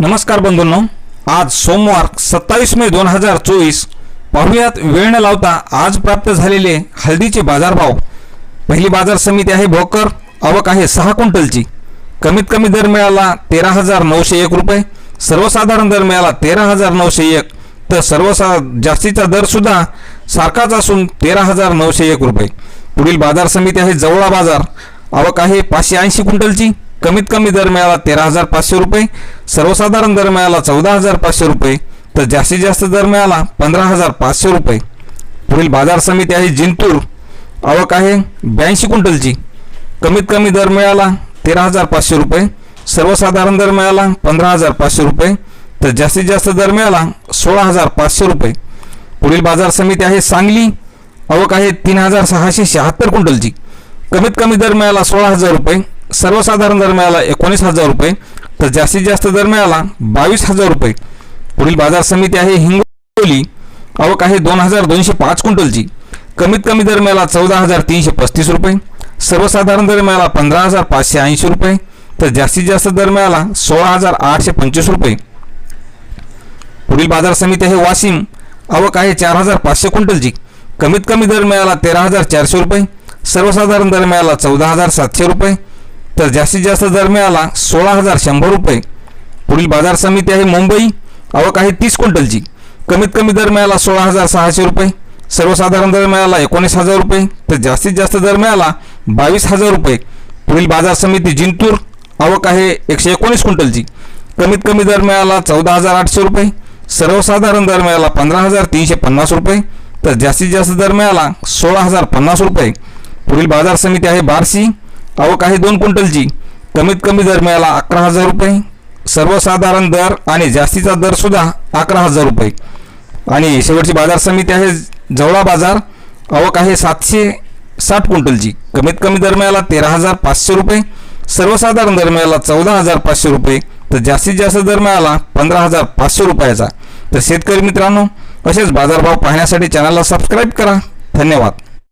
नमस्कार बंधूंनो आज सोमवार सत्तावीस मे दोन हजार चोवीस. पाहुयात वेळ न लावता आज प्राप्त झालेले हळदीचे बाजारभाव. पहिली बाजार समिती आहे भोकर आवक आहे सहा क्विंटलची. कमीत कमी दर मिळाला तेरा हजार नऊशे एक रुपये सर्वसाधारण दर मिळाला तेरा हजार नऊशे एक. तर सर्वसा जास्तीचा दरसुद्धा सारखाच असून तेरा हजार नऊशे एक रुपये. पुढील बाजार समिती आहे जवळा बाजार आवक आहे पाचशे ऐंशी क्विंटलची. कमीत कमी दर मिळाला तेरा हजार पाचशे रुपये सर्वसाधारण दर मिळाला चौदा हजार पाचशे रुपये तर जास्तीत जास्त दर मिळाला पंधरा हजार पाचशे रुपये. पुढील बाजार समिती आहे जिंतूर. आवक आहे ब्याऐंशी क्विंटलची. कमीत कमी दर मिळाला तेरा हजार पाचशे रुपये सर्वसाधारण दर मिळाला पंधरा हजार पाचशे रुपये तर जास्तीत जास्त दर मिळाला सोळा हजार पाचशे रुपये. पुढील बाजार समिती आहे सांगली. आवक आहे तीन हजार सहाशे शहात्तर क्विंटलची. कमीत कमी दर मिळाला सोळा हजार रुपये सर्वसाधारण दर मिळाला एकोणीस हजार रुपये तर जास्तीत जास्त दर मिळाला बावीस हजार रुपये. पुढील बाजार समिती आहे हिंगोली. आवक आहे दोन हजार दोनशे पाच क्विंटलची. कमीत कमी दर मिळाला चौदा हजार तीनशे पस्तीस रुपये. सर्वसाधारण दर मिळाला पंधरा हजार पाचशे ऐंशी रुपये तर जास्तीत जास्त दर मिळाला सोळा हजार आठशे पंचवीस रुपये. पुढील बाजार समिती आहे वाशिम. आवक आहे चार हजार पाचशे क्विंटलची. कमीत कमी दर मिळाला तेरा हजार चारशे रुपये. सर्वसाधारण दर मिळाला चौदा हजार सातशे रुपये. तर जास्तीत जास्त दर मिळाला सोळा हजार शंभर रुपये. पुढील बाजार समिती आहे मुंबई. आवक आहे तीस क्विंटलची. कमीत कमी दर मिळाला सोळा हजार सहाशे रुपये. सर्वसाधारण दर मिळाला एकोणीस हजार रुपये. तर जास्तीत जास्त दर मिळाला बावीस हजार रुपये. पुढील बाजार समिती जिंतूर. आवक आहे एकशे एकोणीस क्विंटलची. कमीत कमी दर मिळाला चौदा हजार आठशे रुपये. सर्वसाधारण दर मिळाला पंधरा हजार तीनशे पन्नास रुपये. तर जास्तीत जास्त दर मिळाला सोळा हजार पन्नास रुपये. पुढील बाजार समिती आहे बार्शी. आवक आहे दोन क्विंटलची. कमीत कमी दर मिळाला अकरा हजार रुपये. सर्वसाधारण दर आणि जास्तीचा दर सुद्धा अकरा हजार रुपये. आणि शेवटची बाजार समिती आहे जवळा बाजार. आवक आहे सातशे साठ क्विंटलची. कमीत कमी दर मिळाला तेरा हजार पाचशे रुपये. सर्वसाधारण दर मिळाला चौदा हजार पाचशे रुपये. तर जास्तीत जास्त दर मिळाला पंधरा हजार पाचशे रुपयाचा. तर शेतकरी मित्रांनो असेच बाजारभाव पाहण्यासाठी चॅनलला सबस्क्राईब करा. धन्यवाद.